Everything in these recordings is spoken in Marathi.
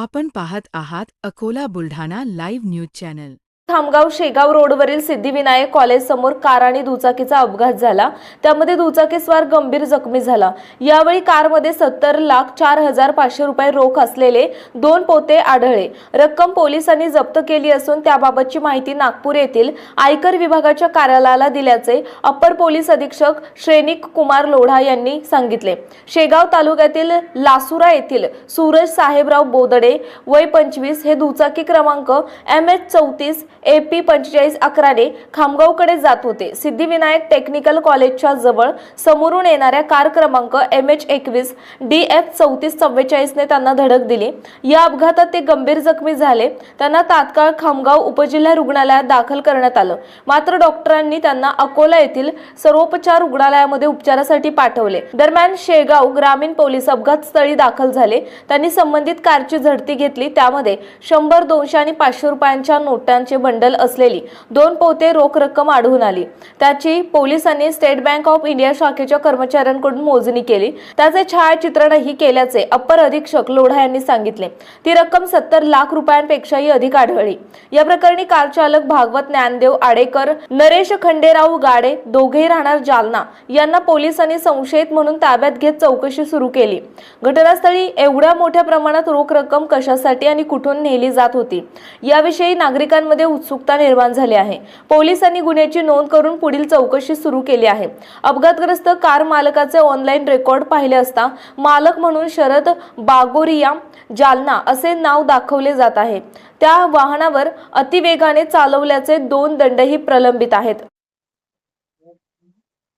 आपण पाहत आहात Akola Buldhana live news channel. Khamgaon Shegaon रोडवरील सिद्धिविनायक कॉलेज समोर कार आणि दुचाकीचा अपघात झाला. त्यामध्ये दुचाकीस्वार गंभीर जखमी झाला. यावेळी कारमध्ये सत्तर लाख चार हजार पाचशे रुपये रोख असलेले दोन पोते आढळले. रक्कम पोलिसांनी जप्त केली असून त्याबाबतची माहिती नागपूर येथील आयकर विभागाच्या कार्यालयाला दिल्याचे अप्पर पोलीस अधीक्षक श्रेनिक कुमार लोढा यांनी सांगितले. शेगाव तालुक्यातील लासुरा येथील सूरज साहेबराव बोदडे वय पंचवीस हे दुचाकी क्रमांक एम एच चौतीस ए पी पंचेचाळीस अकराने खामगावकडे जात होते. सिद्धिविनायक टेक्निकल कॉलेजच्या जवळ समोरून येणाऱ्या कार क्रमांक एम एच एकवीस डी एफ चौतीस चव्वेचाळीसने त्यांना धडक दिली. या अपघातात ते गंभीर जखमी झाले. त्यांना तात्काळ खामगाव उपजिल्हा रुग्णालयात दाखल करण्यात आलं. मात्र डॉक्टरांनी त्यांना अकोला येथील सर्वोपचार रुग्णालयामध्ये उपचारासाठी पाठवले. दरम्यान शेगाव ग्रामीण पोलीस अपघात स्थळी दाखल झाले. त्यांनी संबंधित कारची झडती घेतली. त्यामध्ये शंभर दोनशे आणि पाचशे रुपयांच्या नोटांचे बंडल असलेली दोन पोते रोख रक्कम आढळून आली. त्याची पोलिसांनी स्टेट बँक ऑफ इंडिया शाखेच्या कर्मचाऱ्यांकडून मोजणी केली. त्याचे छायाचित्रणही केल्याचे अप्पर अधीक्षक लोढा यांनी सांगितले. ती रक्कम सत्तर लाख रुपयांपेक्षाही अधिक आढळली. या प्रकरणी कार चालक भागवत ज्ञानदेव आडेकर नरेश खंडेराव गाडे दोघेही राहणार जालना. यांना पोलिसांनी संशयित म्हणून ताब्यात घेत चौकशी सुरू केली. घटनास्थळी एवढ्या मोठ्या प्रमाणात रोख रक्कम कशासाठी आणि कुठून नेली जात होती? याविषयी नागरिकांमध्ये उत्सुकता निर्माण झाली आहे. पोलिसांनी गुन्ह्याची नोंद करून पुढील चौकशी सुरू केली आहे. अपघातग्रस्त कार मालकाचे ऑनलाईन रेकॉर्ड पाहिले असता मालक म्हणून शरद बागोरिया जालना असे नाव दाखवले जात आहे. त्या वाहनावर अतिवेगाने चालवल्याचे दोन दंडही प्रलंबित आहेत.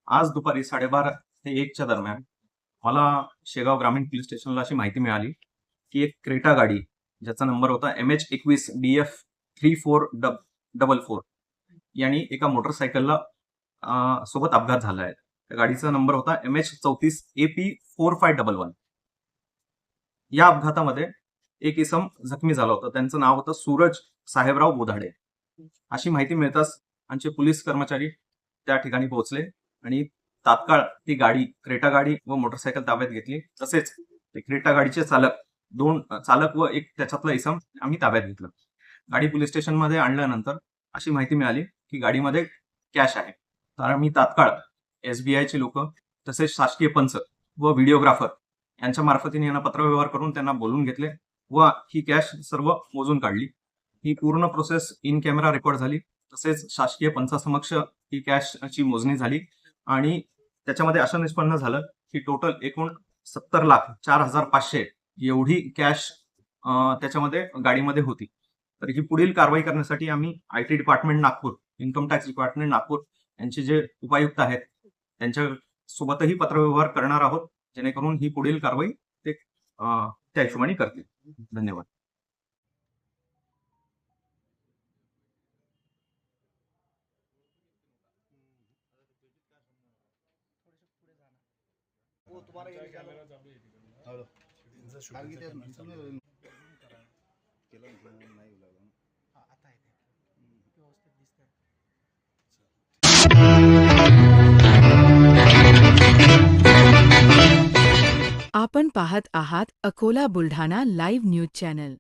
आज दुपारी साडेबारा ते एकच्या दरम्यान मला शेगाव ग्रामीण पोलीस स्टेशनला अशी माहिती मिळाली की एक क्रेटा गाडी ज्याचा नंबर होता एम एच एकवीस डी एफ थ्री फोर डब डबल फोर. यांनी एका मोटरसायकलला सोबत अपघात झाला आहे. त्या गाडीचा नंबर होता एम एच चौतीस A P four five double one. या अपघातामध्ये एक इसम जखमी झाला होता. त्यांचं नाव होतं सूरज साहेबराव बोधाडे. अशी माहिती मिळताच आमचे पोलीस कर्मचारी त्या ठिकाणी पोहोचले आणि तात्काळ ती गाडी क्रेटा गाडी व मोटरसायकल ताब्यात घेतली. तसेच ते क्रेटा गाडीचे चालक दोन चालक व एक त्याच्यातला इसम आम्ही ताब्यात घेतलं. गाडी पोलीस स्टेशनमध्ये आणल्यानंतर अशी माहिती मिळाली की गाडीमध्ये कॅश आहे. तर मी तात्काळ एस बी आयचे लोक तसेच शासकीय पंच व व्हिडिओग्राफर यांच्या मार्फतीने यांना पत्रव्यवहार करून त्यांना बोलून घेतले व ही कॅश सर्व मोजून काढली. ही पूर्ण प्रोसेस इन कॅमेरा रेकॉर्ड झाली. तसेच शासकीय पंचासमक्ष ही कॅशची मोजणी झाली आणि त्याच्यामध्ये असं निष्पन्न झालं की टोटल एकूण सत्तर लाख चार हजार पाचशे एवढी कॅश त्याच्यामध्ये गाडीमध्ये होती. तर ही पुढील कारवाई करण्यासाठी आम्ही I T department Nagpur income tax department Nagpur यांचे जे उपायुक्त आहेत त्यांच्या सोबतही पत्रव्यवहार करणार आहोत जेणेकरून ही पुढील कारवाई ते त्या हिशोबाने करतील. धन्यवाद. आपण पाहत आहात Akola Buldhana live news channel.